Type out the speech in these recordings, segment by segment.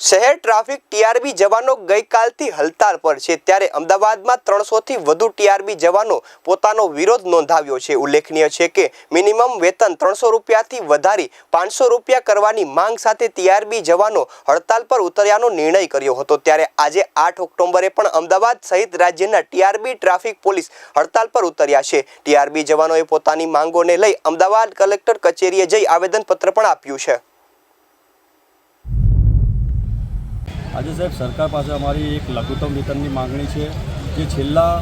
શહેર traffic TRB જવાનો ગઈકાલથી હડતાલ પર છે. ત્યારે અમદાવાદમાં ત્રણસોથી વધુ ટીઆરબી જવાનો પોતાનો વિરોધ નોંધાવ્યો છે. ઉલ્લેખનીય છે કે, મિનિમમ વેતન ત્રણસો રૂપિયાથી વધારી પાંચસો રૂપિયા કરવાની માંગ સાથે ટીઆરબી જવાનો હડતાલ પર ઉતર્યાનો નિર્ણય કર્યો હતો. ત્યારે આજે આઠ ઓક્ટોબરે પણ અમદાવાદ સહિત રાજ્યના ટીઆરબી ટ્રાફિક પોલીસ હડતાલ પર ઉતર્યા છે. ટીઆરબી જવાનોએ પોતાની માંગોને લઈ અમદાવાદ કલેક્ટર કચેરીએ જઈ આવેદનપત્ર પણ આપ્યું છે. આજે સાહેબ, સરકાર પાસે અમારી એક લઘુત્તમ વેતનની માંગણી છે, જે છેલ્લા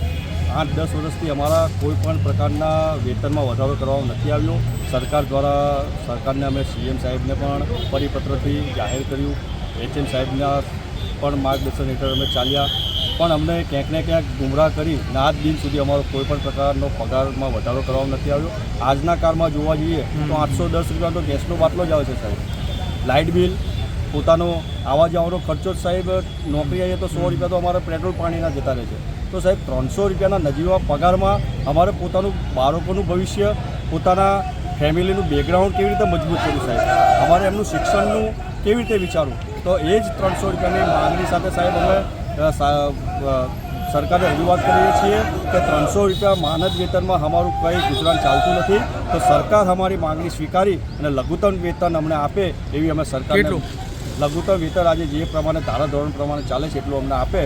આઠ દસ વર્ષથી અમારા કોઈપણ પ્રકારના વેતનમાં વધારો કરવામાં નથી આવ્યો. સરકાર દ્વારા સરકારને અમે સીએમ સાહેબને પણ પરિપત્રથી જાહેર કર્યું. એચએમ સાહેબના પણ માર્ગદર્શન હેઠળ અમે ચાલ્યા. પણ અમને ક્યાંક ને ક્યાંક ગુમરાહ કરી ને આજ દિન સુધી અમારો કોઈ પણ પ્રકારનો પગારમાં વધારો કરવામાં નથી આવ્યો. આજના કાળમાં જોવા જઈએ તો આઠસો દસ રૂપિયા તો ગેસનો બાટલો જ આવે છે સાહેબ. લાઇટ બિલ પોતાનો આવવા જવાનો ખર્ચો જ સાહેબ નોકરી આવીએ તો સો રૂપિયા તો અમારે પેટ્રોલ પાણીના જતા રહે છે. તો સાહેબ ત્રણસો રૂપિયાના નજીવા પગારમાં અમારે પોતાનું બાળકોનું ભવિષ્ય પોતાના ફેમિલીનું બેકગ્રાઉન્ડ કેવી રીતે મજબૂત કરવું સાહેબ? અમારે એમનું શિક્ષણનું કેવી રીતે વિચારવું? તો એ જ ત્રણસો રૂપિયાની માંગણી સાથે સાહેબ અમે સરકારે રજૂઆત કરીએ છીએ કે ત્રણસો રૂપિયા માનદ વેતનમાં અમારું કંઈ ગુજરાન ચાલતું નથી. તો સરકાર અમારી માંગણી સ્વીકારી અને લઘુત્તમ વેતન અમને આપે એવી અમે સરકારને લઘુત્તમ વેતન આજે જે પ્રમાણે ધારાધોરણ પ્રમાણે ચાલે છે એટલું અમને આપે.